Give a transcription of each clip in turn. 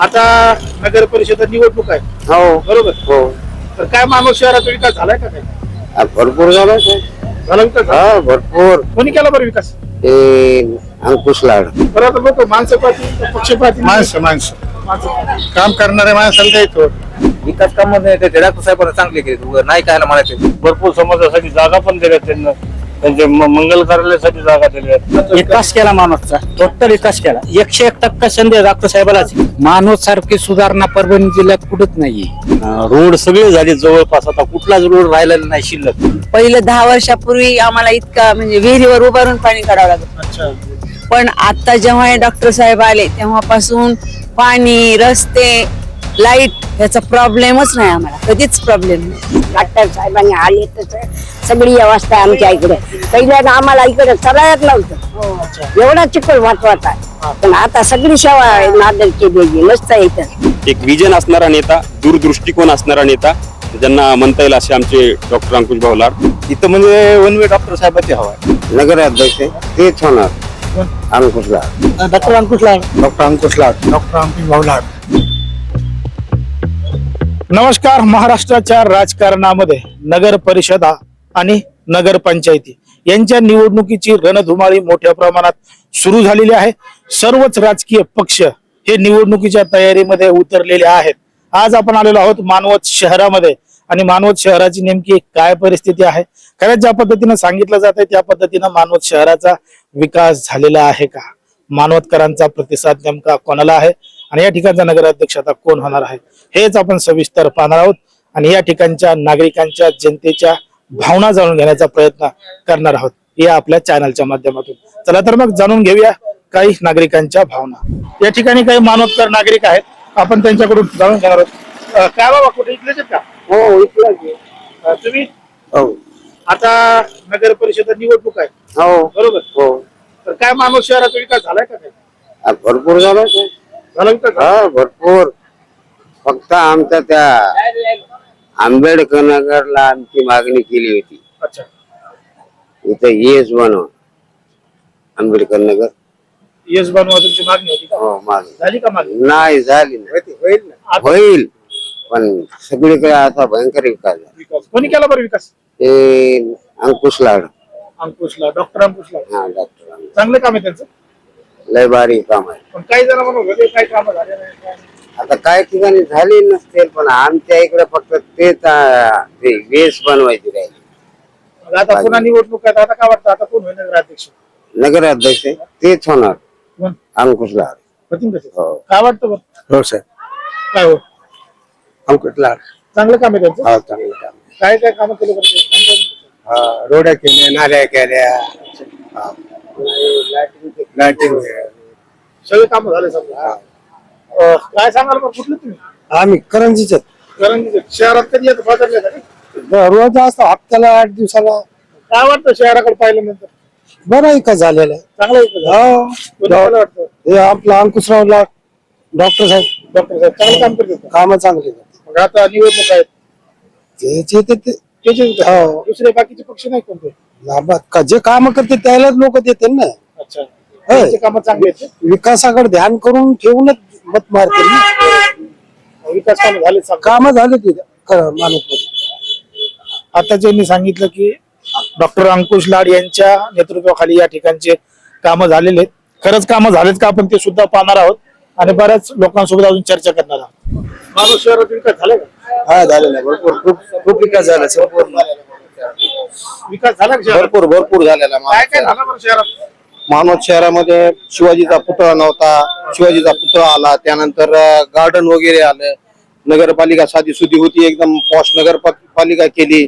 आता नगर परिषद निवडणूक आहे. हो. बरोबर? हो. तर काय मानव शहराचा विकास झालाय का काय? आ, भरपूर झालं ते. झाला विकास झाला? हा भरपूर. कोणी केला बरं विकास? ते अंकुश लाड. बरं आता बघतो माणसं पाहतील पक्षपाती माणसं माणसं. माणसं काम करणाऱ्या माणसाला द्यायचो विकास काम ते डॉक्टर साहेबांना चांगले केले नाही काय म्हणायचं. भरपूर समाजासाठी जागा पण दिल्या त्यांना. त्यांच्या म- मंगल कार्यालयासाठी जागा दिल्या विकास केला माणूसचा टोटल विकास केला. एकशे एक टक्का संधी डॉक्टर साहेबालाच माणूस सारखी सुधारणा परभणी जिल्ह्यात कुठंच नाहीये. रोड सगळे झाले जवळपास. आता कुठलाच रोड राहिलेला नाही शिल्लक. पहिलं दहा वर्षापूर्वी आम्हाला इतका म्हणजे विहिरीवर उभारून पाणी काढावं लागत अच्छा. पण आता जेव्हा हे डॉक्टर साहेब आले तेव्हापासून पाणी रस्ते लाइट याचा प्रॉब्लेमच नाही आम्हाला. कधीच प्रॉब्लेम नाही. डॉक्टर साहेबांनी आले तर सगळी व्यवस्था आहे आमच्या इकडे. पहिल्यांदा आम्हाला इकडे चढायच नव्हतं. एवढा चिखल महत्त्वाचा पण आता सगळी सेवा नादर केलेली नसतं इथं. एक विजन असणारा नेता दूरदृष्टिकोन असणारा नेता ज्यांना म्हणता येईल असे आमचे डॉक्टर अंकुश भाऊ लाड इथं म्हणजे वन वे डॉक्टर साहेबांचे हवा नगराध्यक्ष आहे, तेच होणार. Ankush Lad. Doctor Ankush Lad. Doctor Ankush Lad. Doctor Ankush भाऊ लाड नमस्कार महाराष्ट्राच्या राजकारणामध्ये नगर परिषदा आणि नगरपंचायती यांच्या निवडणुकीची रणधुमाळी मोठ्या प्रमाणात सुरू झालेली आहे. सर्वच राजकीय पक्ष हे निवडणुकीच्या तयारीमध्ये उतरलेले आहेत. आज आपण आलेलो आहोत मानवत शहरामध्ये. आणि मानवत शहराची नेमकी काय परिस्थिती आहे? खरंच ज्या पद्धतीनं सांगितलं जात आहे त्या पद्धतीनं मानवत शहराचा विकास झालेला आहे का? मानवतकरांचा प्रतिसाद नेमका कोणाला आहे? आणि या ठिकाणचा नगराध्यक्ष आता कोण होणार आहे हेच आपण सविस्तर पाहणार आहोत. आणि या ठिकाणच्या नागरिकांच्या जनतेच्या भावना जाणून घेण्याचा प्रयत्न करणार आहोत या आपल्या चॅनलच्या माध्यमातून. चला तर मग जाणून घेऊया काही नागरिकांच्या भावना. या ठिकाणी काही मानवतकर नागरिक आहेत आपण त्यांच्याकडून जाणून घेणार आहोत. अं, काय बाबा कुठे इथलेच आहेत का? हो. अं, तुम्ही? हो. आता नगर परिषद निवडणूक आहे. हो. बरोबर. हो. तर काय मानव शहराचा विकास झालाय का भरपूर झाला? हा भरपूर. फक्त आमच्या त्या आंबेडकर नगरला आमची मागणी केली होती. अच्छा. इथं येस बनव. आंबेडकर नगर येस बनवा तुमची मागणी होती का? हो मागणी. झाली का मागणी? नाही झाली नाही. होईल ना. आता होईल पण सगळीकडे असा भयंकर विकास झाला. विकास. कोणी केला बरं विकास? ते अंकुश लाड. अंकुशला डॉक्टर अंकुशला हा डॉक्टर चांगलं काम आहे त्यांचं? लय भारी काम आहे. पण काही जण होते काही काम झाले नाही. काय नाही. आता काही ठिकाणी झाली नसतील पण आमच्या इकडे फक्त तेच ते वेस बनवायची राहिली. मग आता पुन्हा निवडणूक आहे आता काय वाटतं? आता कोण होईल नगराध्यक्ष? नगराध्यक्ष तेच होणार. कोण? अंकुश लाड. होतील कसे? हो. काय वाटतं बरं? हो साहेब. काय हो? अंकुश लाड. चांगलं काम आहे त्यांचं? हा चांगलं काम काय काय काम केलं बरं ते? हा रोड्या केल्या नाल्या केल्या. लाईटिंग सगळे काम झाले समजा. अं, काय सांगाल बरं कुठले तुम्ही? आम्ही करंजीच कारण शहरात कधी येतं? बाजारला येतं का? रोज असतो हप्त्याला आठ दिवसाला. काय वाटतं शहराकडे पाहिल्यानंतर बरं विकास झालेला आहे. चांगलं आहे का? हो. कोणाला वाटतं? हे आपला अंकुशराव लाड डॉक्टर साहेब. डॉक्टर साहेब चांगलं काम करतात काम चांगले मग आता निवडणूक आहेत. ते- ते त्याचे हो. दुसरे बाकीचे पक्ष नाही कोणते? लाभात का जे काम करते त्यालाच लोक देते ना. अच्छा. त्यांचे काम चांगले आहेत विकासाकडे ध्यान करून ठेवूनच मत मारते ना का? विकास काम झाले. काम झाले ते माणूस आता ज्यांनी सांगितलं की डॉक्टर अंकुश लाड यांच्या नेतृत्वाखाली या ठिकाणचे कामं झालेले आहेत खरंच कामं झालेत का आपण ते सुद्धा पाहणार आहोत आणि बऱ्याच लोकांसोबत अजून चर्चा करणार आहोत माणूस शहरात विकास झाला का हा झालेला आहे. भरपूर खूप खूप विकास झाला संपूर्ण विकास झाला का शहरात? भरपूर भरपूर झालेला काय काय झालं बरं शहरात मानवत शहरामध्ये शिवाजीचा पुतळा नव्हता शिवाजीचा पुतळा आला त्यानंतर गार्डन वगैरे आलं. नगरपालिका साधी सुधी होती एकदम पॉश नगरपालिका केली.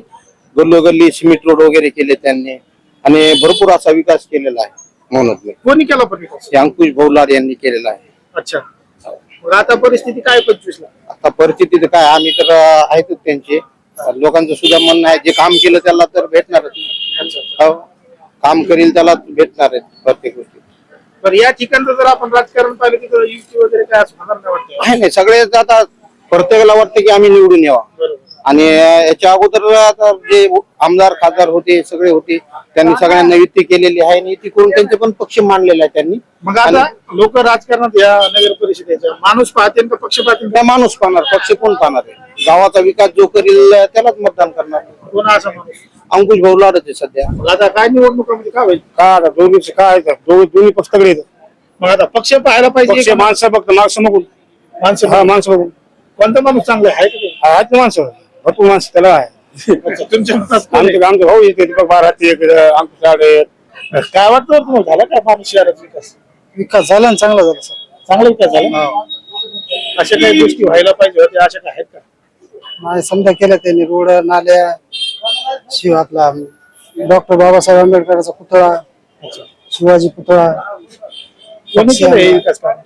गल्लोगल्ली सिमेंट रोड वगैरे केले त्यांनी. आणि भरपूर असा विकास केलेला आहे म्हणून कोणी केला पण विकास? हे अंकुश भौलाड यांनी केलेला आहे. अच्छा. मग आता परिस्थिती काय पंचवीस ला आता परिस्थिती तर काय आम्ही तर आहेतच त्यांचे. लोकांचं सुद्धा म्हणणं आहे जे काम केलं त्याला तर भेटणारच ना. हो. काम करील त्याला भेटणार आहेत प्रत्येक गोष्टी. तर या ठिकाणचं जर आपण राजकारण पाहिलं तिथं युती वगैरे काय असं होणार नाही वाटतं? आहे नाही सगळे आता प्रत्येकाला वाटतं की आम्ही निवडून यावा. आणि याच्या अगोदर आता जे आमदार खासदार होते सगळे होते त्यांनी सगळ्यांना युती केलेली आहे आणि युती करून त्यांचे पण पक्ष मांडलेले आहे त्यांनी. मग आता लोक राजकारणात या नगर परिषदेच्या माणूस पाहतील का पक्ष पाहतील? त्या माणूस पाहणार पक्ष कोण पाहणार आहे? गावाचा विकास जो करील त्यालाच मतदान करणार. कोण असा माणूस? अंकुश भाऊ लाडच आहे सध्या. मग आता काय निवडणुकामध्ये काय होईल? काय आता दोन्ही काय आहे? दोन्ही दोन्ही पक्ष तगडे आहेत. मग आता पक्ष पाहायला पक्ष पाहिजे का? माणसं फक्त माणसं बघून. माणसं हा माणसं बघून. कोणता माणूस चांगला आहे? का ते? आहेत ना माणसं. भरपूर माणसं त्याला आहे. अच्छा, तुमच्या मनात कोण आहे? आमचे आमचे भाऊ येते दीपक बाराती आमचे साडे काय वाटतं बरं तुम्हाला? झाला काय माणूस शहराचा विकास? विकास झाला ना चांगला झाला सर. चांगला विकास झाला? अशा काही गोष्टी व्हायला पाहिजे होत्या अशा काय आहेत का? नाही समजा केलं त्यांनी रोड नाल्या शिव आपला डॉक्टर बाबासाहेब आंबेडकरांचा पुतळा शिवाजी पुतळा कोणी केलं हे विकास काम?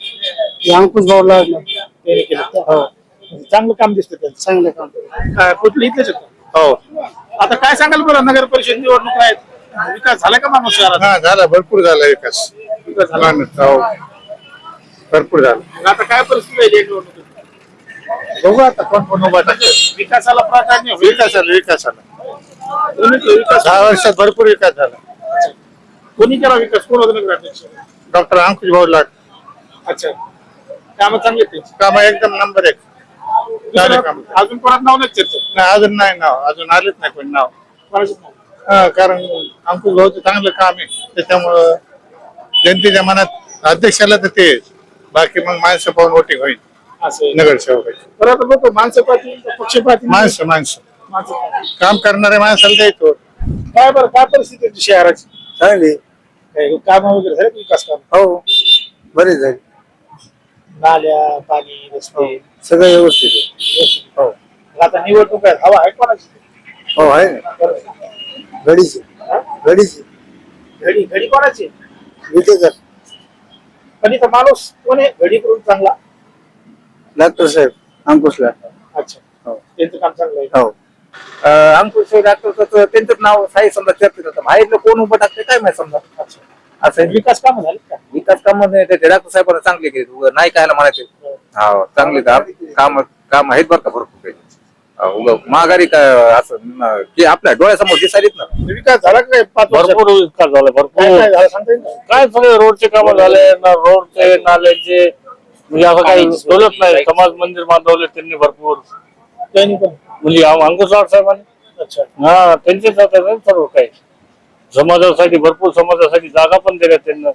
हे अंकुश भाऊ लागलं त्यांनी केलं. का? म्हणजे चांगलं काम दिसतं त्यांचं. चांगलं काम. काय, कुठलं इथलेच? हो. आता काय सांगाल बरं नगर परिषद निवडणूक आहेत? विकास झाला का माणूस शहरात? हा झाला. भरपूर झाला विकास. विकास झाला. हो. भरपूर झाला. आता काय परिस्थिती आहे निवडणुकीत? बघू आता कोण कोण उभा टाकतं. विकासाला प्राधान्य होईल. विकास दहा वर्षात भरपूर विकास झाला. कोणी केला विकास? कोण होतं नगराध्यक्ष? डॉक्टर अंकुश भाऊ लाट अच्छा. कामं चांगली. काम एकदम नंबर एक. झाले काम दुसरं अजून कोणात नाव नाही चर्चेत? नाही अजून नाही नाव. अजून आलेच नाही कोणी नाव. कोणाचंच नाव. हा, कारण अंकुश भाऊचं चांगलं काम आहे. त्याच्यामुळं जनतेच्या मनात अध्यक्षाला तर ते. बाकी मग माणसं पाहून वोटिंग होईल. असं आहे. नगरसेवकाची बरं आता बघतो माणसं पाहतील पक्ष पाहतील? माणसं माणसं. काम करणाऱ्या माणसाला द्यायचो. काय बरं काय परिस्थिती आहे शहराची? चांगली. काय काम वगैरे झाले विकास काम? हो बरेच झाले. नाल्या पाणी रस्ते. सगळं व्यवस्थित हो. आता निवडणूक आहे हवा आहे कोणाची? हो आहे ना. घडीची घडीची घडी घडी कोणाची? विकेकर पण इथं माणूस कोण आहे? घडी करून चांगला. डॉक्टर साहेब अंकुशला अच्छा. हो. त्यांचं काम चांगलं आहे. हो. अंकुश डॉक्टर त्यांचं नाव साई समजा चर्चेत होतं बाहेरलं कोण उभं टाकते काय माहिती समजा? अच्छा. असं. विकास काम झाले का? विकास काम ते डॉक्टर साहेबांना चांगले केले नाही काय म्हणायचे. हा. चांगले काम काम आहेत बरं का भरपूर काही. हा, महागारी काय असं की आपल्या डोळ्यासमोर दिसायलीत ना. विकास झाला का काय पाच? भरपूर विकास झाला भरपूर. काय सगळे रोडचे काम झाले ना रोडचे नाल्याचे. म्हणजे असं काही बोलत नाही. समाज मंदिर बांधवले त्यांनी भरपूर. त्यांनी पण. म्हणजे आम- अंकुश राव साहेबांनी. अच्छा. हा त्यांचेच आता ना सर्व काही. समाजासाठी भरपूर समाजासाठी जागा पण दिल्या त्यांना.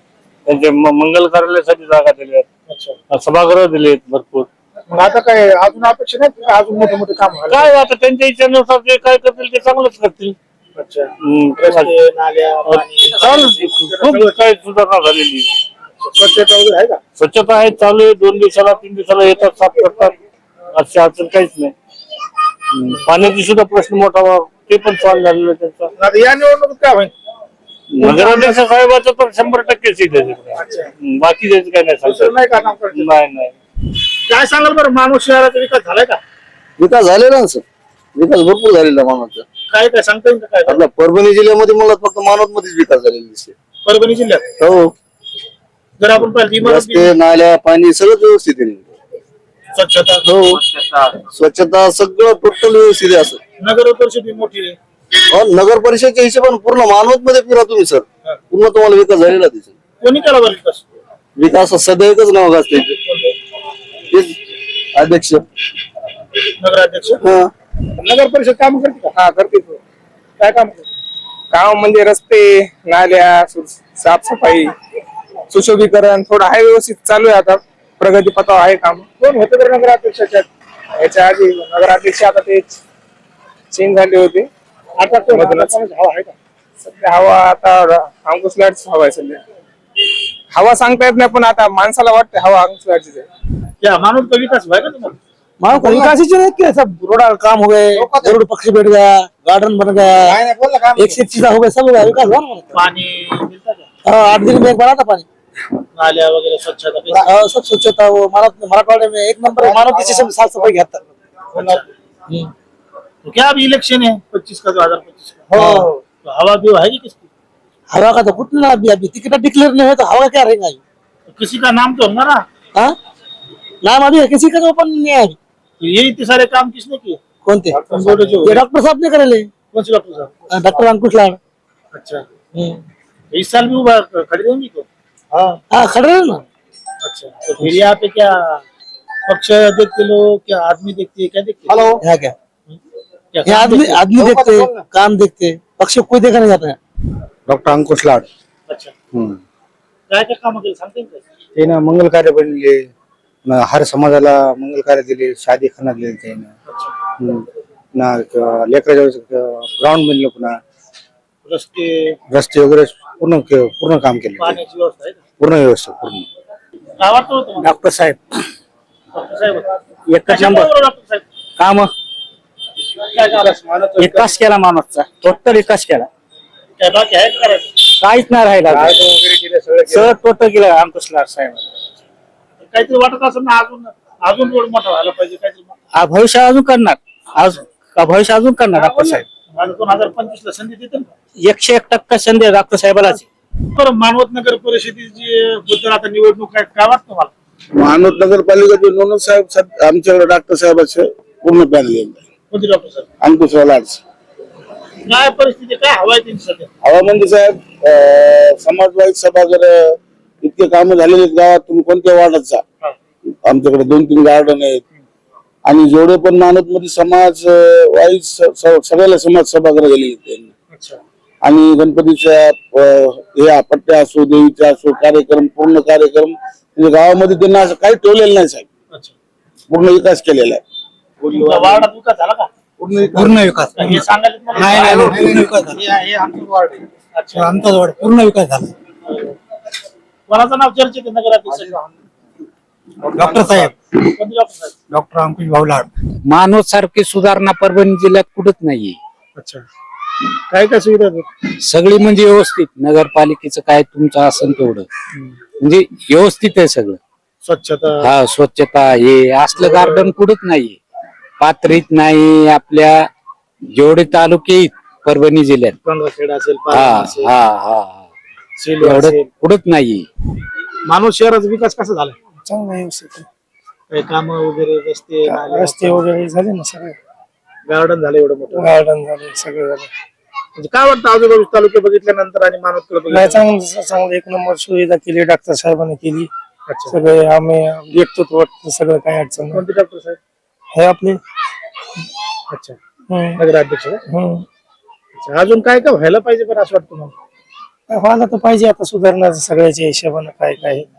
त्यांचे म- मंगल कार्यालयासाठी जागा दिल्यात अच्छा. सभागृह दिलेत भरपूर. मग आता काय अजून अपेक्षा नाही का अजून मोठे मोठे काम व्हायला? काय आता त्यांच्या इच्छेनुसार जे काय करतील ते चांगलंच करतील. अच्छा. हम्म, रस्ते नाल्या पाणी चालेल खूप काही सुधारणा झालेली. स्वच्छता वगैरे आहे का? स्वच्छता आहे चालू आहे. दोन दिवसाला तीन दिवसाला येतात साफ करतात. अशी अडचण काहीच नाही. पाण्याची सुद्धा प्रश्न मोठा वा- ते पण सॉल्व झालेलं आहे त्यांचा. आता या निवडणुकीत काय होईल? नगराध्यक्ष साहेबाचं तर शंभर टक्के सीट आहे तिकडे. बाकी त्याचं काय नाही दुसरं सांगता नाही का काम करते? नाही नाही. काय सांगाल बरं? माणूस शहराचा विकास झालाय का? विकास झालेला ना सर. विकास भरपूर झालेला मानवचा काय काय सांगता येईल का काय? आपल्या परभणी जिल्ह्यामध्ये मला फक्त मानवत मध्येच विकास झालेला दिसते परभणी जिल्ह्यात? हो. जर आपण पाहिलं इमारत रस्ते नाल्या पाणी सगळं व्यवस्थित आहे. स्वच्छता. हो. स्वच्छता. सगळं टोटल व्यवस्थित आहे असं. नगर परिषद ही मोठी आहे. हो, नगर परिषदच्या हिशोबाने पूर्ण मानवत मध्ये फिरा तुम्ही सर. पूर्ण तुम्हाला विकास झालेला दिसेल कोणी बरं विकास? विकास एकच नाव गाजते तेच अध्यक्ष. नगराध्यक्ष? हा. नगर परिषद काम करते का? हा करते काय काम करते? काम म्हणजे रस्ते नाल्या सु- साफसफाई सुशोभीकरण थोडं आहे व्यवस्थित चालू आहे आता. प्रगती पथावर आहे काम. कोण होते बरं नगराध्यक्षाच्या याच्या आधी नगराध्यक्ष आता ते चेंज झाले होते. आता कोण? मधूनच. हवा आहे का? सध्या हवा आता अंकुश लाटच हवा आहे सध्या. हवा सांगता येत नाही पण आता माणसाला वाटते हवा अंकुश लाटचीच आहे. या माणूस का विकास व्हाय का तुम्हाला? मानो को विकास ही नहीं किया सब रोड का काम हो गए रोड पक्षी बैठ गया गार्डन बन गया एक से एक चीज हो गया सब हो गया विकास हुआ ना का? हाँ, आठ दिन में एक बार आता पानी नाल्या वगैरे स्वच्छता कैसी? हाँ, सब स्वच्छता वो मराठवाड़े में एक नंबर है, मानव किसी से साफ़ सफ़ाई घेता होणार. तो क्या अभी इलेक्शन है? पच्चीस का दो हज़ार पच्चीस का. हो. तो हवा भी है कि किसकी? हवा का तो कुछ ना अभी अभी टिकट डिक्लेयर नहीं है तो हवा का क्या रहेगा? तो किसी का नाम तो होगा ना हाँ? नाम अभी है, किसी का तो ओपन नहीं है। अभी तो ये इतने सारे काम किसने किए? अंबोडेचे ते डॉक्टर साहब ने करायले कोणसे डॉक्टर साहब? डॉक्टर अंकुश लाड। अच्छा। इस साल भी वो खड़े रहेंगे तो? हाँ। खड़े रहे ना। अच्छा तो फिर यहाँ पे क्या पक्ष देखते लोग क्या आदमी देखते हैं क्या देखते हैं? यहाँ क्या? क्या ये काम आदमी देखते आदमी देखते काम देखते पक्ष कोई देखा नहीं जाता है। डॉक्टर अंकुश लाड। अच्छा। काय काय काम केलं सांगते का? ते ना मंगल कार्य बनले न हर समाजाला मंगल कार्य दिले शादी खाना दिले त्यानं हम्म. ना लेकराच्या ग्राउंड बनलं पुन्हा. रस्ते रस्ते वगैरे पूर्ण के- पूर्ण काम केले. पाण्याची व्यवस्था आहे का? पूर्ण व्यवस्था पूर्ण. काय वाटतं होतं तुम्हाला? डॉक्टर साहेब. डॉक्टर साहेब. एकच कशामुळे नंबर. डॉक्टर साहेब? काम. काय विकास केला माणूसचा. टोटल विकास केला. काय बाकी आहे का करायचं काहीच नाही राहिला सगळं टोटल केलं अंकुश लाड साहेब. काहीतरी वाटत असेल ना अजून अजून रोड मोठा व्हायला पाहिजे काहीतरी भविष्य अजून करणार. आज भविष्य अजून करणार डॉक्टर साहेब. दोन हजार पंचवीस ला संधी एकशे एक टक्का संधी डॉक्टर साहेबालाच. बरं मानवत नगर परिषदेची बद्दल आता निवडणूक आहे काय वाटतं मला मानवत नगरपालिकेचे नोंद साहेब सद- आमच्याकडे डॉक्टर साहेबाचे पूर्ण पॅनल येऊन जाईल. कोणते डॉक्टर साहेब? अंकुश काय परिस्थिती काय हवा आहे त्यांची सध्या? हवा म्हणजे साहेब अं, समाजवादी सभागृह इतके काम झालेले आहेत गावात तुम्ही कोणत्या वार्डात जा. हा. आमच्याकडे दोन तीन गार्डन आहेत. आणि जेवढे पण मानत मध्ये समाज वाईज सगळ्याला समाज सभागृह गेलेले त्यांनी. अच्छा. आणि गणपतीच्या हे पट्ट्या असो देवीच्या असो कार्यक्रम पूर्ण कार्यक्रम म्हणजे गावामध्ये त्यांना असं काही ठेवलेलं नाही साहेब. अच्छा. पूर्ण विकास केलेला आहे. पूर्ण विकास. नाही, पूर्ण विकास झाला. आमचं वार्ड आहे. अच्छा आमचा जवळ पूर्ण विकास झाला. कोणाचं नाव चर्चेत नगराध्यक्ष? डॉक्टर साहेब. डॉक्टर साहेब? डॉक्टर अंकुश भाऊलाड मानव सारखी सुधारणा परभणी जिल्ह्यात कुठंच नाहीये. अच्छा. काय काय सुविधा आहेत? सगळी म्हणजे व्यवस्थित. नगरपालिकेचं काय तुमचं असेल तेवढं. म्हणजे व्यवस्थित आहे सगळं. स्वच्छता. हा स्वच्छता हे. असलं गार्डन कुठंच नाहीये. पात्रीत नाही आपल्या जेवढे तालुके आहेत परभणी जिल्ह्यात. असेल हा असेल हा हा हा. सेलू एवढं असेल. कुठंच नाहीये. मानव शहराचा विकास कसा झाला चांगला व्यवस्थित काही काम वगैरे रस्ते नाले, रस्ते वगैरे झाले ना सगळे. गार्डन झालं एवढं मोठं? गार्डन झाले सगळे झाले. म्हणजे काय वाटतं आजूबाजू तालुके बघितल्यानंतर आणि नाही बघितल्यानंतर? चांगलं चांगलं. एक नंबर सुविधा केली डॉक्टर साहेबांनी केली. अच्छा. सगळे आम्ही देखतो वाटतं सगळं काही अडचण नाही. कोणते डॉक्टर साहेब? हे आपले. अच्छा. हम्म, नगराध्यक्ष का? हम्म. अच्छा. अजून काय काय व्हायला पाहिजे पण असं वाटतं मला व्हायला तर पाहिजे आता सुधारण्याचं सगळ्याच्या हिशोबानं काय काय. हम्म.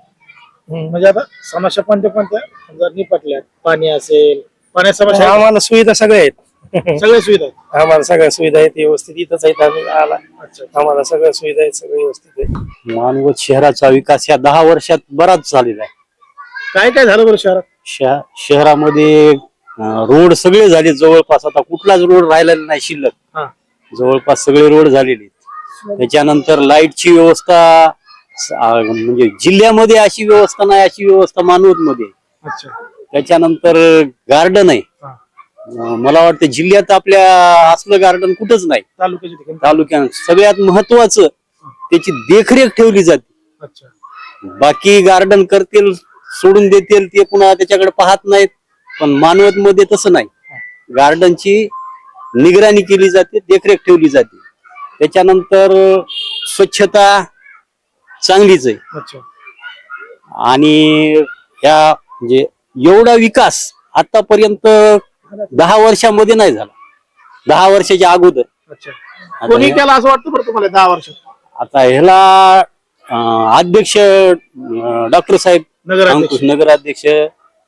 म्हणजे आता समस्या कोणत्या कोणत्या? समजा निपटल्या पाणी असेल पाण्यात समस्या आम्हाला सुविधा सगळ्या आहेत? सगळ्या सुविधा आहेत? आम्हाला सगळ्या सुविधा आहेत व्यवस्थित इथंच आहेत आम्ही आला. अच्छा आम्हाला सगळ्या सुविधा आहेत सगळं व्यवस्थित आहे. मानवत शहराचा विकास या दहा वर्षात बराच झालेला आहे. काय काय झालं बरं शहरात? शह- शहरामध्ये अं, रोड सगळे झाले जवळपास आता कुठलाच रोड राहिलेला नाही शिल्लक. हा. जवळपास सगळे रोड झालेले आहेत. त्याच्यानंतर लाईटची व्यवस्था म्हणजे जिल्ह्यामध्ये अशी व्यवस्था नाही अशी व्यवस्था मानवत मध्ये अच्छा. त्याच्यानंतर गार्डन आहे. मला वाटतं जिल्ह्यात आपल्या असलं गार्डन कुठंच नाही. तालुक्यात सगळ्यात महत्वाचं त्याची देखरेख ठेवली जाते. बाकी गार्डन करतील सोडून देतील ते पुन्हा त्याच्याकडे पाहत नाहीत. पण मानवत मध्ये तसं नाही. गार्डनची निगराणी केली जाते देखरेख ठेवली जाते. त्याच्यानंतर स्वच्छता चांगलीच आहे. अच्छा. आणि ह्या म्हणजे एवढा विकास आतापर्यंत दहा वर्षामध्ये नाही झाला. दहा वर्षाच्या अगोदर. अच्छा. आता कोणी हे- केला असं वाटतं बरं तुम्हाला दहा वर्षात? आता ह्याला अं, अध्यक्ष डॉक्टर साहेब नगराध्यक्ष. अंकुश नगराध्यक्ष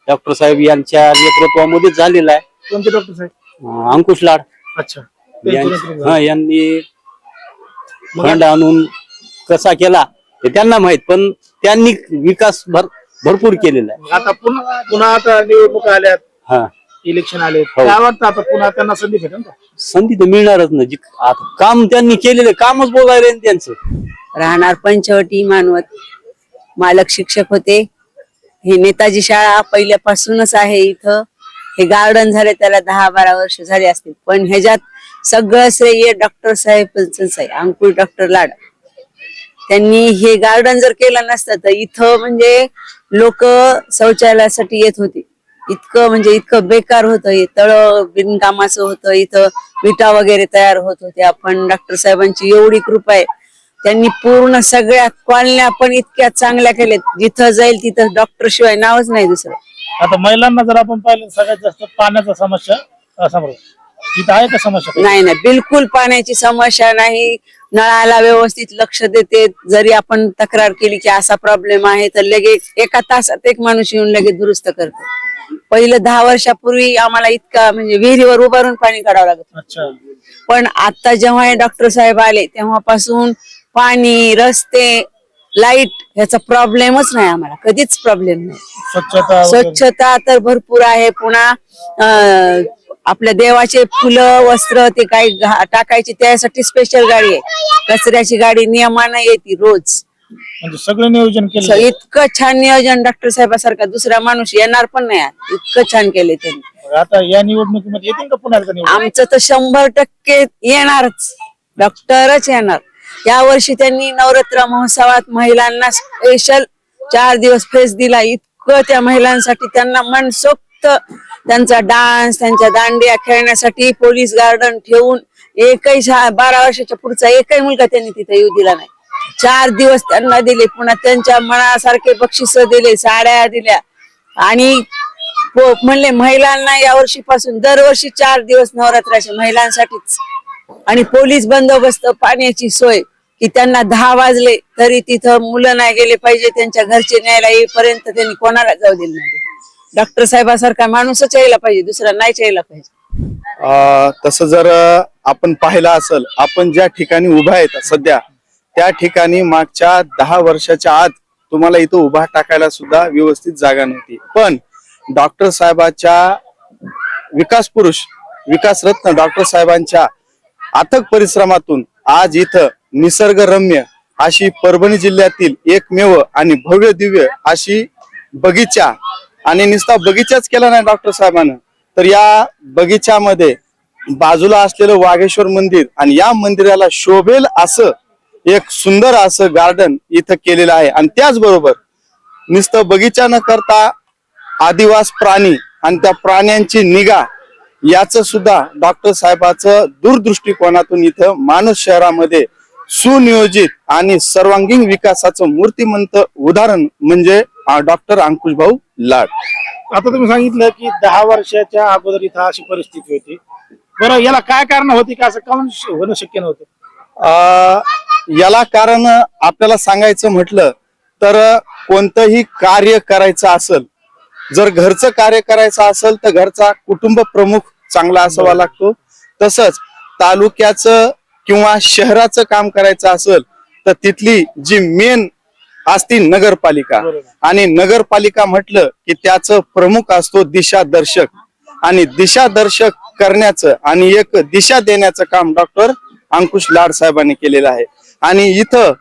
डॉक्टर साहेब यांच्या नेतृत्वामध्ये झालेला आहे. कोणते डॉक्टर साहेब? अं, अंकुश लाड. अच्छा. यां- त्यांच्या नेतृत्वात. हा, यांनी फंड आणून कसा केला? हे त्यांना माहीत पण त्यांनी विकास भर भरपूर केलेला आहे. आता पुन्हा पुन्हा आता निवडणुका आल्यात हा. इलेक्शन आले हो. काय वाटतं आता पुन्हा त्यांना संधी भेटेल का? संधी तर मिळणारच ना. जी आता काम त्यांनी केलेलं कामच बोलायला आहे ना त्यांचं. राहणार पंचवटी मानवत. मालक शिक्षक होते. हे नेताजी शाळा पहिल्यापासूनच आहे इथं. हे गार्डन झाले त्याला दहा बारा वर्ष झाले असतील. पण ह्याच्यात सगळं श्रेय डॉक्टर साहेबांचंच आहे. अंकुश डॉक्टर लाड. त्यांनी हे गार्डन जर केलं नसतं तर इथं म्हणजे लोक शौचालयासाठी येत होते. इतकं म्हणजे इतकं बेकार होतं हे तळ बिनकामाचं होतं इथं विटा वगैरे तयार होत होत्या पण डॉक्टर साहेबांची एवढी कृपा आहे. त्यांनी पूर्ण सगळ्या कॉलन्या पण इतक्या चांगल्या केल्यात. जिथं जाईल तिथं डॉक्टर शिवाय नावच नाही दुसरं. आता महिलांना जर आपण पाहिलं सगळ्यात जास्त पाण्याचा समस्या समोर. इथं आहे का समस्या? काही? नाही नाही बिलकुल पाण्याची समस्या नाही. नळाला व्यवस्थित लक्ष देते. जरी आपण तक्रार केली की असा प्रॉब्लेम आहे तर लगेच एका तासात एक माणूस येऊन लगेच दुरुस्त करतो. पहिलं दहा वर्षापूर्वी आम्हाला इतका म्हणजे विहिरीवर उभारून पाणी काढावं लागत. अच्छा. पण आता जेव्हा हे डॉक्टर साहेब आले तेव्हापासून पाणी रस्ते लाइट ह्याचा प्रॉब्लेमच नाही आम्हाला. कधीच प्रॉब्लेम नाही. स्वच्छता वगैरे. स्वच्छता तर भरपूर आहे. पुन्हा अं, आपल्या देवाचे फुलं वस्त्र ते काही घा- टाकायची त्यासाठी स्पेशल गाडी आहे. कचऱ्याची गाडी नियमानं येते रोज. म्हणजे सगळं नियोजन केलं इतकं छान नियोजन डॉक्टर साहेबासारखा दुसरा माणूस येणार पण नाही. इतकं छान केले त्यांनी. आता या निवडणुकीमध्ये येतील का निवडणूक आमचं तर शंभर टक्के येणारच. डॉक्टरच येणार. या वर्षी त्यांनी नवरात्र महोत्सवात महिलांना स्पेशल चार दिवस फेस दिला. इतकं त्या महिलांसाठी त्यांना मनसोक्त त्यांचा डान्स त्यांच्या दांडिया खेळण्यासाठी पोलीस गार्डन ठेवून एकही बारा वर्षाच्या पुढचा एकही मुलगा त्यांनी तिथे येऊ दिला नाही. चार दिवस त्यांना दिले पुन्हा त्यांच्या मनासारखे बक्षिस दिले साड्या दिल्या. आणि म्हणले महिलांना या वर्षीपासून दरवर्षी चार दिवस नवरात्राचे महिलांसाठीच आणि पोलीस बंदोबस्त पाण्याची सोय की त्यांना दहा वाजले तरी तिथं मुलं नाही गेले पाहिजे त्यांच्या घरचे न्यायला येईपर्यंत त्यांनी कोणाला जाऊ दिलं नाही. डॉक्टर साहेबासारखा माणूसच यायला पाहिजे दुसरा नाहीच यायला पाहिजे. तसं जर आपण पाहिलं असेल आपण ज्या ठिकाणी उभा आहेत सध्या त्या ठिकाणी मागच्या दहा वर्षाच्या आत तुम्हाला इथं उभा टाकायला सुद्धा व्यवस्थित जागा नव्हती. पण डॉक्टर साहेबाच्या विकास पुरुष विकास रत्न डॉक्टर साहेबांच्या अथक परिश्रमातून आज इथं निसर्गरम्य अशी परभणी जिल्ह्यातील एकमेव आणि भव्य दिव्य अशी बगीचा आणि नुसता बगीचाच केला नाही डॉक्टर साहेबांना. तर या बगीच्यामध्ये बाजूला असलेलं वाघेश्वर मंदिर आणि या मंदिराला शोभेल असं एक सुंदर असं गार्डन इथं केलेलं आहे. आणि त्याचबरोबर नुसतं बगीचा न करता आदिवास प्राणी आणि त्या प्राण्यांची निगा याच सुद्धा डॉक्टर साहेबाचं दूरदृष्टिकोनातून इथं मानस शहरामध्ये सुनियोजित आणि सर्वांगीण विकासाचं मूर्तिमंत उदाहरण म्हणजे डॉक्टर अंकुश भाऊ लाड. आता तुम्ही सांगितलं की दहा वर्षाच्या अगोदर इथं अशी परिस्थिती होती. बरं याला काय कारण होती का? असं काऊन होणं शक्य नव्हतं? अ, याला कारण आपल्याला सांगायचं म्हटलं तर कोणतंही कार्य करायचं असेल जर घरचं कार्य करायचं असेल तर घरचा कुटुंब प्रमुख चांगला असावा लागतो. तसंच तालुक्याचं किंवा शहराचं काम करायचं असेल तर तिथली जी मेन असती नगरपालिका. आणि नगरपालिका म्हटलं की त्याचं प्रमुख असतो दिशा दर्शक आणि दिशा दर्शक करण्याचं आणि एक दिशा देण्याचं काम डॉक्टर अंकुश लाड साहेबांनी केलेलं आहे. आणि इथं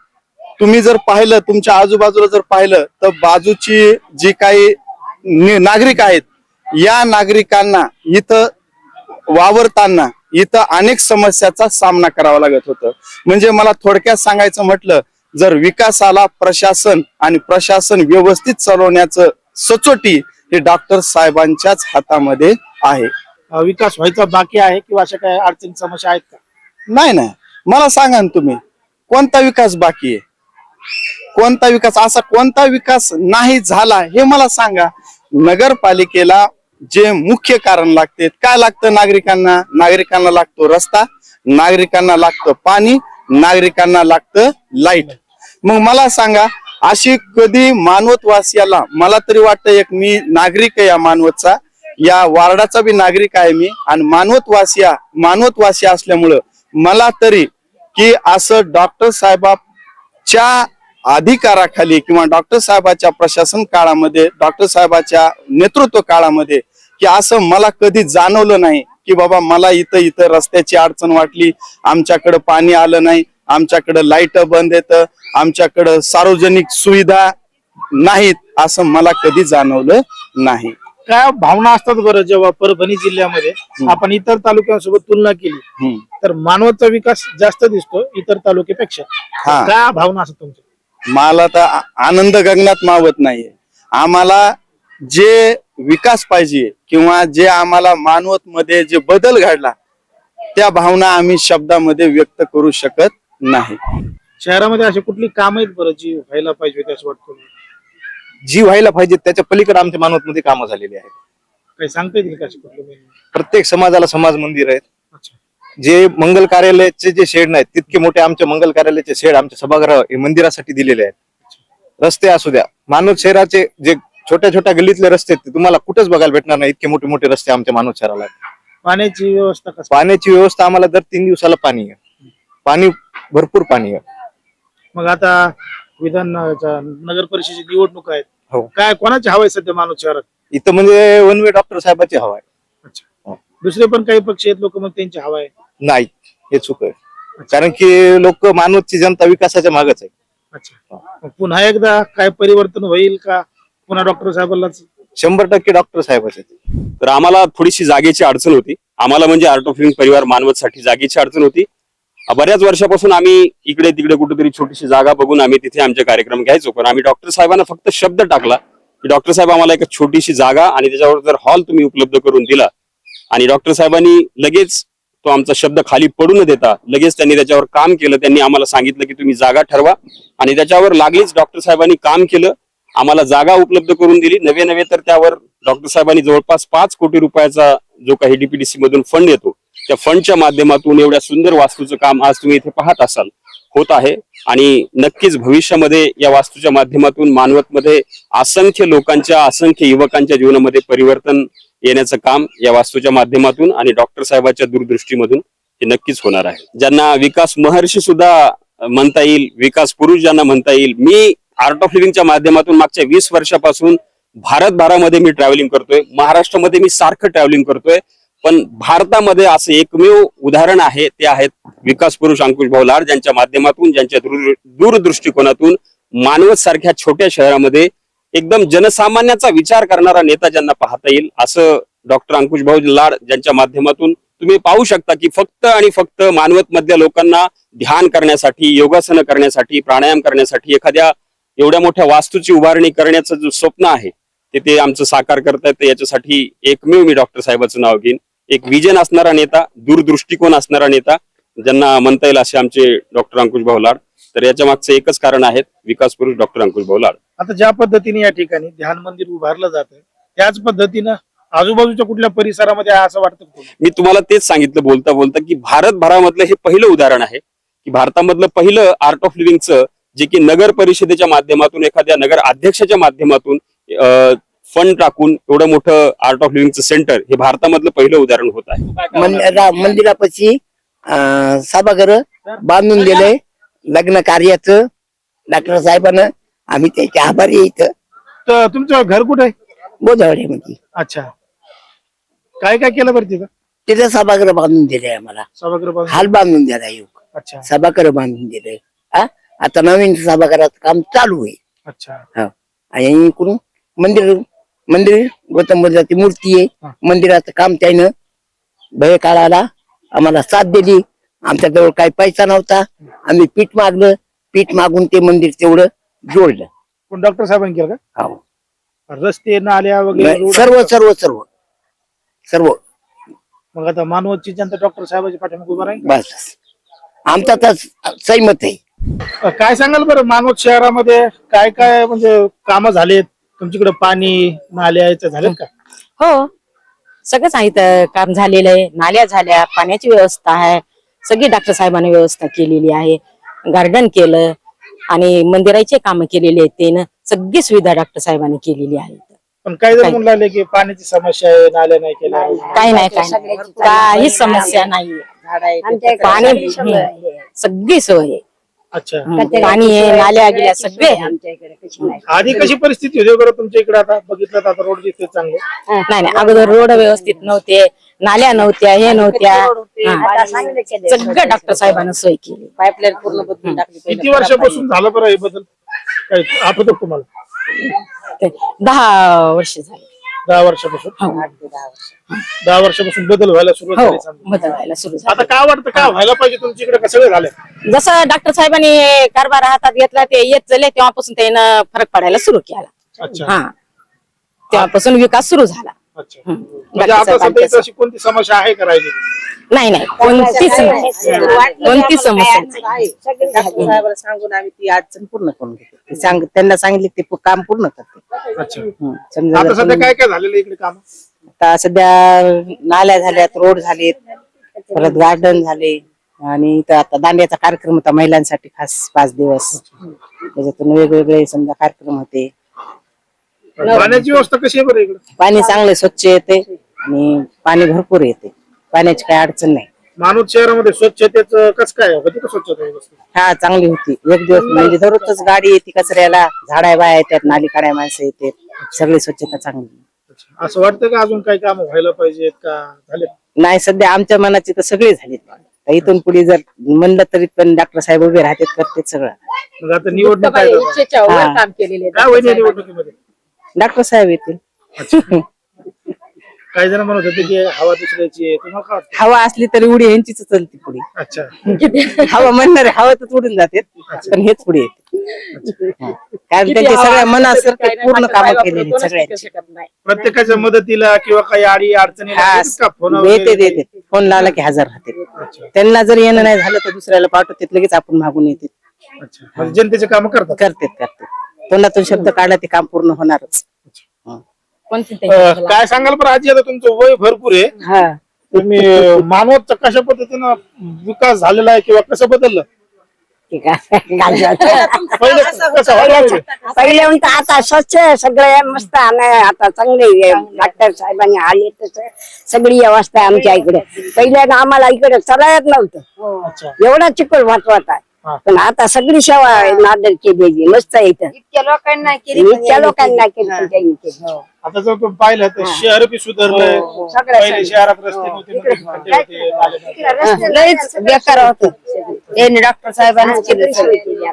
तुम्ही जर पाहिलं तुमच्या आजूबाजूला जर पाहिलं तर बाजूची जी काही नागरिक आहेत या नागरिकांना इथं वावरताना इथं अनेक समस्याचा सामना करावा लागत होतं. म्हणजे मला थोडक्यात सांगायचं म्हटलं जर विकासाला प्रशासन आणि प्रशासन व्यवस्थित चालवण्याचं सचोटी हे डॉक्टर साहेबांच्याच हातामध्ये आहे. विकास व्हायचा बाकी आहे किंवा अशा काही अडचणी समस्या आहेत का? नाही नाही. मला सांगा ना तुम्ही कोणता विकास बाकी आहे? कोणता विकास असा कोणता विकास नाही झाला हे मला सांगा. नगरपालिकेला जे मुख्य कारण लागते काय लागतं नागरिकांना? नागरिकांना लागतो रस्ता नागरिकांना लागतं पाणी नागरिकांना लागतं लाइट. मग मला सांगा अशी कधी मानवतवासियाला मला तरी वाटतं एक मी नागरिक आहे या मानवतचा या वार्डाचा बी नागरिक आहे मी आणि मानवतवासिया मानवतवासी असल्यामुळं मला तरी की असं डॉक्टर साहेबाच्या अधिकाराखाली किंवा डॉक्टर साहेबाच्या प्रशासन काळामध्ये डॉक्टर साहेबाच्या नेतृत्व काळामध्ये की असं मला कधी जाणवलं नाही की बाबा मला इथं इथं रस्त्याची अडचण वाटली आमच्याकडे पाणी आलं नाही आमच्याकडे लाइट बंद येतं आमच्याकडं सार्वजनिक सुविधा नाहीत असं मला कधी जाणवलं नाही काय भावना असतात बरं जेव्हा परभणी जिल्ह्यामध्ये आपण इतर तालुक्यांसोबत तुलना केली. तर मानवतचा विकास जास्त दिसतो इतर तालुक्यापेक्षा हा. काय भावना असतात तुमच्या मला तर आनंद गगनात मावत नाहीये. आम्हाला जे विकास पाहिजे किंवा जे आम्हाला मानवत मध्ये जे बदल घडला त्या भावना आम्ही शब्दामध्ये व्यक्त करू शकत नाही. शहरामध्ये अशी कुठली काम आहेत बरं जी व्हायला पाहिजे असं वाटतं? जी व्हायला पाहिजे त्याच्या पलीकडे आमच्या मानवत मध्ये कामं झालेली आहेत. काही सांगता येतील का अशी कुठली? main? प्रत्येक समाजाला समाज मंदिर आहेत. जे मंगल कार्यालयाचे जे शेड नाहीत तितके मोठे आमच्या मंगल कार्यालयाचे शेड आमच्या सभागृह हे मंदिरासाठी दिलेले आहेत. रस्ते असू द्या. मानवत शहराचे जे छोट्या छोट्या गल्लीतले रस्ते आहेत ते तुम्हाला कुठेच बघायला भेटणार नाही. इतके मोठे मोठे रस्ते आमच्या मानवत शहराला आहेत. पाण्याची व्यवस्था कसं पाण्याची व्यवस्था आम्हाला दर तीन दिवसाला पाणी आहे. पाणी भरपूर पाणी आहे. मग आता विधान नगर परिषदेची निवडणूक आहेत. हो. काय कोणाची हवा आहे सध्या मानव शहरात? इथं म्हणजे वन वे डॉक्टर साहेबाची हवा आहे. दुसरे पण काही पक्ष आहेत लोक मग त्यांची हवा आहे. नाही हे चूक आहे. कारण की लोक मानवतची जनता विकासाच्या मागच आहे. अच्छा. मग पुन्हा एकदा काय परिवर्तन होईल का? पुन्हा डॉक्टर साहेबांनाच? शंभर टक्के डॉक्टर साहेबच आहेत तर आम्हाला थोडीशी जागेची अडचण होती. आम्हाला म्हणजे आर्ट ऑफ लिव्हिंग परिवार मानवतसाठी जागेची अडचण होती. बऱ्याच वर्षापासून आम्ही इकडे तिकडे कुठेतरी छोटीशी जागा बघून आम्ही तिथे आमचे कार्यक्रम घ्यायचो. पण आम्ही डॉक्टर साहेबांना फक्त शब्द टाकला की डॉक्टर साहेब आम्हाला एक छोटीशी जागा आणि त्याच्यावर जर हॉल तुम्ही उपलब्ध करून दिला आणि डॉक्टर साहेबांनी लगेच तो आमचा शब्द खाली पडू न देता लगेच त्यांनी त्याच्यावर काम केलं. त्यांनी आम्हाला सांगितलं की तुम्ही जागा ठरवा. आणि त्याच्यावर लागलीच डॉक्टर साहेबांनी काम केलं. आम्हाला जागा उपलब्ध करून दिली. नवे नवे तर त्यावर डॉक्टर साहेबांनी जवळपास पाच कोटी रुपयाचा जो काही डीपीडीसी मधून फंड येतो त्या फंडच्या माध्यमातून एवढ्या सुंदर वास्तूचं काम आज तुम्ही इथे पाहत असाल. होत आहे. आणि नक्कीच भविष्यामध्ये या वास्तूच्या माध्यमातून मानवतमध्ये असंख्य लोकांच्या असंख्य युवकांच्या जीवनामध्ये परिवर्तन येण्याचं काम या वास्तूच्या माध्यमातून आणि डॉक्टर साहेबाच्या दूरदृष्टीमधून हे नक्कीच होणार आहे. ज्यांना विकास महर्षी सुद्धा म्हणता येईल विकास पुरुष ज्यांना म्हणता येईल मी आर्ट ऑफ लिव्हिंगच्या माध्यमातून मागच्या वीस वर्षापासून भारतभरामध्ये मी ट्रॅव्हलिंग करतोय. महाराष्ट्रामध्ये मी सारखं ट्रॅव्हलिंग करतोय. पण भारतामध्ये असं एकमेव उदाहरण आहे ते आहेत विकास पुरुष अंकुश भाऊ लाड ज्यांच्या माध्यमातून ज्यांच्या दूरदृष्टिकोनातून मानवत सारख्या छोट्या शहरामध्ये एकदम जनसामान्याचा विचार करणारा नेता ज्यांना पाहता येईल असं डॉक्टर अंकुश भाऊ लाड ज्यांच्या माध्यमातून तुम्ही पाहू शकता की फक्त आणि फक्त मानवत मधल्या लोकांना ध्यान करण्यासाठी योगासनं करण्यासाठी प्राणायाम करण्यासाठी एखाद्या एवढ्या मोठ्या वास्तूची उभारणी करण्याचं जो स्वप्न आहे ते ते आमचं साकार करतायत. याच्यासाठी एकमेव मी डॉक्टर साहेबाचं नाव घेईन. एक विजन असणारा नेता दूरदृष्टिकोन असणारा नेता ज्यांना म्हणता येईल असे आमचे डॉक्टर अंकुश भाऊ लाड. तर याच्या मागचं एकच कारण आहे विकास पुरुष डॉक्टर अंकुश भाऊ लाड आता ज्या पद्धतीने या ठिकाणी ध्यान मंदिर उभारलं जात त्याच पद्धतीनं आजूबाजूच्या कुठल्या परिसरामध्ये असं वाटतं? मी तुम्हाला तेच सांगितलं बोलता बोलता की भारतभरामधलं हे पहिलं उदाहरण आहे की भारतामधलं पहिलं आर्ट ऑफ लिव्हिंगचं जे की नगर परिषदेच्या माध्यमातून एखाद्या नगर अध्यक्षाच्या माध्यमातून फंड टाकून एवढं मोठं आर्ट ऑफ लिव्हिंगचं सेंटर हे भारतामधलं पहिलं उदाहरण होत आहे. मंदिरापाशी सभागृह बांधून दिलंय. लग्न कार्याचं डॉक्टर साहेबांना आम्ही त्याचे आभारी आहे इथं. तर तुमचं घर कुठे आहे? बोधावड्यामध्ये अच्छा. काय काय केलं बरं तिथं? तिथं सभागृह बांधून दिलंय आम्हाला. सभागृह बांधून? हाल बांधून दिला योग अच्छा. सभागृह बांधून दिलंय. हा? आता नवीन सभागृहाचं काम चालू आहे. अच्छा. हा. आणि इकडून मंदिर मंदिर गौतम बुद्धाची मूर्ती आहे. मंदिराचं काम त्यानं भय काळाला आम्हाला साथ दिली. आमच्याजवळ काही पैसा नव्हता. आम्ही पीठ मागलं. पीठ मागून ते मंदिर तेवढं जोडलं. पण डॉक्टर साहेबांनी केलं हो. का रस्ते नाल्या वगैरे सर्व सर्व सर्व. सर्व. मग आता मानवतची जनता डॉक्टर साहेबांच्या पाठीमागे उभा राहील. का? बस बस. आमचा तर सहमत आहे. काय सांगाल बरं मानवत शहरामध्ये? काय काय म्हणजे कामं झालेत? तुमच्याकडे पाणी नाल्या याचं झालेत का? हो. सगळंच आहे काम झालेलं आहे. नाल्या झाल्या पाण्याची व्यवस्था आहे. सगळी डॉक्टर साहेबांनी व्यवस्था केलेली आहे. गार्डन केलं आणि मंदिराचे काम केलेले आहेत त्यानं सगळी सुविधा डॉक्टर साहेबांनी केलेली आहे. पण काही काय? म्हणून लागले की पाण्याची समस्या आहे नाल्या नाही केल्या. काही नाही काही नाही. काही समस्या नाही पाणी सगळी सोय आहे. अच्छा. हं. पाणी आहे नाल्या गेल्या सगळे. आधी कशी परिस्थिती होती बरं तुमच्या इकडे? आता बघितलं तर आता रोड दिसते चांगले. नाही नाही. अगोदर रोड व्यवस्थित नव्हते नाल्या नव्हत्या हे नव्हत्या. हा. सगळं डॉक्टर साहेबांनी सोय केली. पाईपलाईन पूर्ण बदलून टाकली किती वर्षापासून झालं बरं हे बदल? काय आठवतो का तुम्हाला? ते दहा वर्ष झाली. दहा वर्षापासून? हो. दहा वर्षापासून बदल व्हायला सुरुवात हो झाली समजा. बदलायला सुरू झालं. आता काय वाटतं काय व्हायला पाहिजे तुमच्या इकडे? कसं झालं? जसं डॉक्टर साहेबांनी कारभार हातात घेतला ते येत झाले तेव्हापासून त्यानं फरक पडायला सुरू केला. अच्छा. हा. तेव्हापासून विकास सुरू झाला. अच्छा. म्हणजे आता सध्या इथं अशी कोणती समस्या आहे का राहिली नाही नाही. कोणतीच नाही कोणतीच समस्या? नाही. साहेबाला सांगून आम्ही ती अडचण पूर्ण करून घेतो सांग त्यांना सांगितले ते पू- काम पूर्ण करते अच्छा. हं. समजा आता जर सध्या कोणी- काय काय झालेलं इकडे काम? आता सध्या नाल्या झाल्यात रोड झालेत परत गार्डन झाले आणि इथं आता दांड्याचा कार्यक्रम होता महिलांसाठी खास पाच दिवस. त्याच्यातून वेगवेगळे समजा कार्यक्रम होते. पाण्याची व्यवस्था कशी आहे बरं इकडे? पाणी चांगले स्वच्छ येते आणि पाणी भरपूर येते. पाण्याची काही अडचण नाही. मानूर शहरामध्ये स्वच्छतेचं कसं काय होती का स्वच्छता हा चांगली होती. एक दिवस म्हणजे दररोजच गाडी येते कचऱ्याला झाडाय बाया येतात नाली काढाय माणसं येतात. सगळी स्वच्छता चांगली अच्छा. असं वाटतं का अजून काही काम व्हायला पाहिजेत का? झाले? नाही सध्या आमच्या मनाची तर सगळी झाली. इथून पुढे जर म्हणलं तरी पण डॉक्टर साहेब उभे राहतात करतात सगळं. मग आता निवडणूक काय हा. काम केलेले काय होईल या निवडणुकीमध्ये? डॉक्टर साहेब येतील. काही जण म्हणत होते की हवा दुसऱ्याची आहे. तुम्हाला काय वाटतं? हवा असली तरी उडी ह्यांचीच चलती पुढे. अच्छा. हवा म्हणणारे हवातच उडून जाते. पण हेच पुढे येते. हा. कारण त्यांच्या सगळ्या मनासारखे पूर्ण कामं केलेली सगळ्यांची. प्रत्येकाच्या मदतीला किंवा काही अडी हा का? फोन येते येते फोन लावला की हजर राहते त्यांना जर येणं नाही झालं तर दुसऱ्याला पाठवतात लगेच आपण मागून येते. अच्छा. म्हणजे जनतेचे काम करतात? करतात करतात. तोंडातून शब्द काढला ते काम पूर्ण होणारच. कोणती अं, काय सांगाल बरं आजी आता तुमचं वय भरपूर आहे. हा. तुम्ही मानवत कशा पद्धतीनं विकास झालेला आहे किंवा कसं बदललं? ठीक आहे. पहिले कसं? पहिले म्हणतं आता स्वच्छ आहे सगळे मस्त आणि आता चांगले डॉक्टर साहेबांनी आले तसं सगळी व्यवस्था आहे आमच्या इकडे. पहिले ना आम्हाला इकडे चलायच नव्हतं. अच्छा. एवढा चिखल महत्त्वाचा हा. आहे. पण आता सगळी सेवा नादर केली मस्त आहे इथं इतक्या लोकांना इतक्या लोकांना केली पण त्यांनी केली. आता जर तुम्ही पाहिलं तर शहर बी सुधारलंय. सगळं पहिले शहरात रस्ते नव्हते नदी खड्डे होते, नाले नव्हते. लयच बेकार होत. डॉक्टर साहेबांनी केलं.